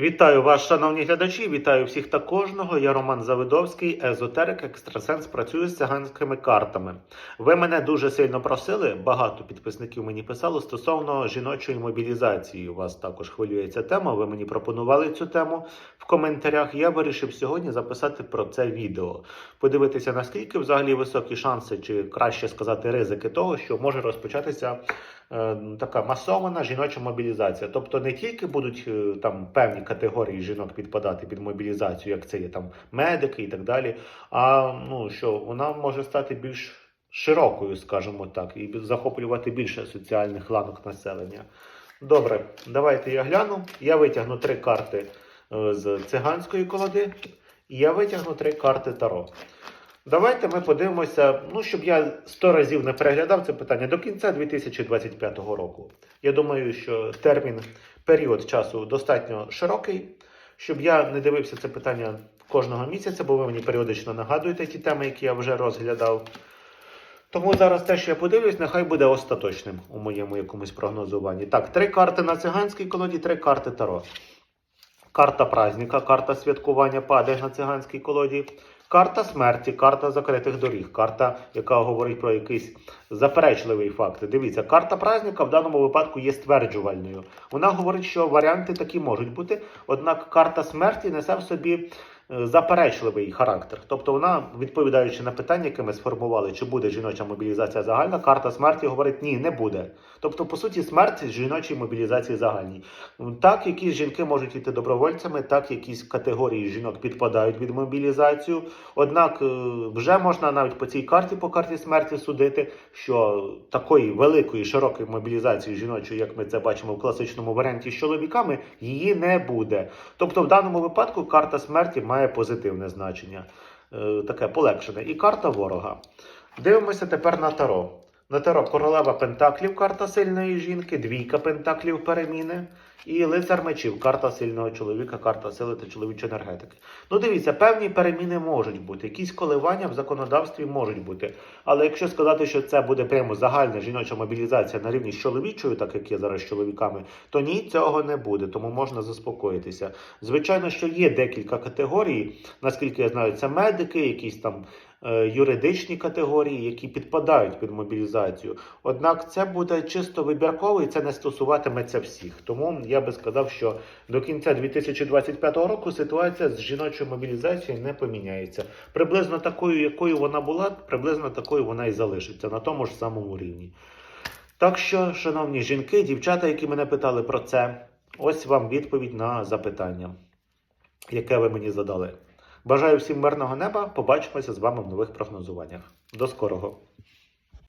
Вітаю вас, шановні глядачі. Вітаю всіх та кожного. Я Роман Завидовський, езотерик, екстрасенс. Працюю з циганськими картами. Ви мене дуже сильно просили. Багато підписників мені писало стосовно жіночої мобілізації. У вас також хвилює ця тема. Ви мені пропонували цю тему в коментарях. Я вирішив сьогодні записати про це відео. Подивитися наскільки взагалі високі шанси, чи краще сказати, ризики того, що може розпочатися така масована жіноча мобілізація. Тобто не тільки будуть е, там певні категорії жінок підпадати під мобілізацію, як це є там медики і так далі, а ну що вона може стати більш широкою, скажімо так, і захоплювати більше соціальних ланок населення. Добре, давайте я гляну. Я витягну три карти е, з циганської колоди, і я витягну три карти Таро. Давайте ми подивимося, ну щоб я сто разів не переглядав це питання до кінця 2025 року. Я думаю, що термін, період часу достатньо широкий, щоб я не дивився це питання кожного місяця, бо ви мені періодично нагадуєте ті теми, які я вже розглядав. Тому зараз те, що я подивлюсь, нехай буде остаточним у моєму якомусь прогнозуванні. Так, три карти на циганській колоді, три карти Таро. Карта праздника, карта святкування падає на циганській колоді. Карта смерті, карта закритих доріг, карта, яка говорить про якийсь заперечливий факт. Дивіться, карта праздника в даному випадку є стверджувальною. Вона говорить, що варіанти такі можуть бути, однак карта смерті несе в собі заперечливий характер. Тобто вона, відповідаючи на питання, яке ми сформували, чи буде жіноча мобілізація загальна, карта смерті говорить ні, не буде. Тобто, по суті, смерть жіночої мобілізації загальній. Так, якісь жінки можуть йти добровольцями, так якісь категорії жінок підпадають під мобілізацію. Однак е, вже можна навіть по цій карті, по карті смерті, судити, що такої великої широкої мобілізації жіночої, як ми це бачимо в класичному варіанті з чоловіками, її не буде. Тобто, в даному випадку карта смерті має позитивне значення, е, таке полегшене. І карта ворога. Дивимося тепер на таро. На таро королева Пентаклів, карта сильної жінки, двійка Пентаклів переміни і лицар мечів, карта сильного чоловіка, карта сили та чоловічої енергетики. Ну дивіться, певні переміни можуть бути, якісь коливання в законодавстві можуть бути. Але якщо сказати, що це буде прямо загальна жіноча мобілізація на рівні з чоловічою, так як є зараз з чоловіками, то ні, цього не буде, тому можна заспокоїтися. Звичайно, що є декілька категорій, наскільки я знаю, це медики, якісь там юридичні категорії, які підпадають під мобілізацію. Однак це буде чисто вибірково і це не стосуватиметься всіх. Тому я би сказав, що до кінця 2025 року ситуація з жіночою мобілізацією не поміняється. Приблизно такою, якою вона була, приблизно такою вона і залишиться на тому ж самому рівні. Так що, шановні жінки, дівчата, які мене питали про це, ось вам відповідь на запитання, яке ви мені задали. Бажаю всім мирного неба. Побачимося з вами в нових прогнозуваннях. До скорого!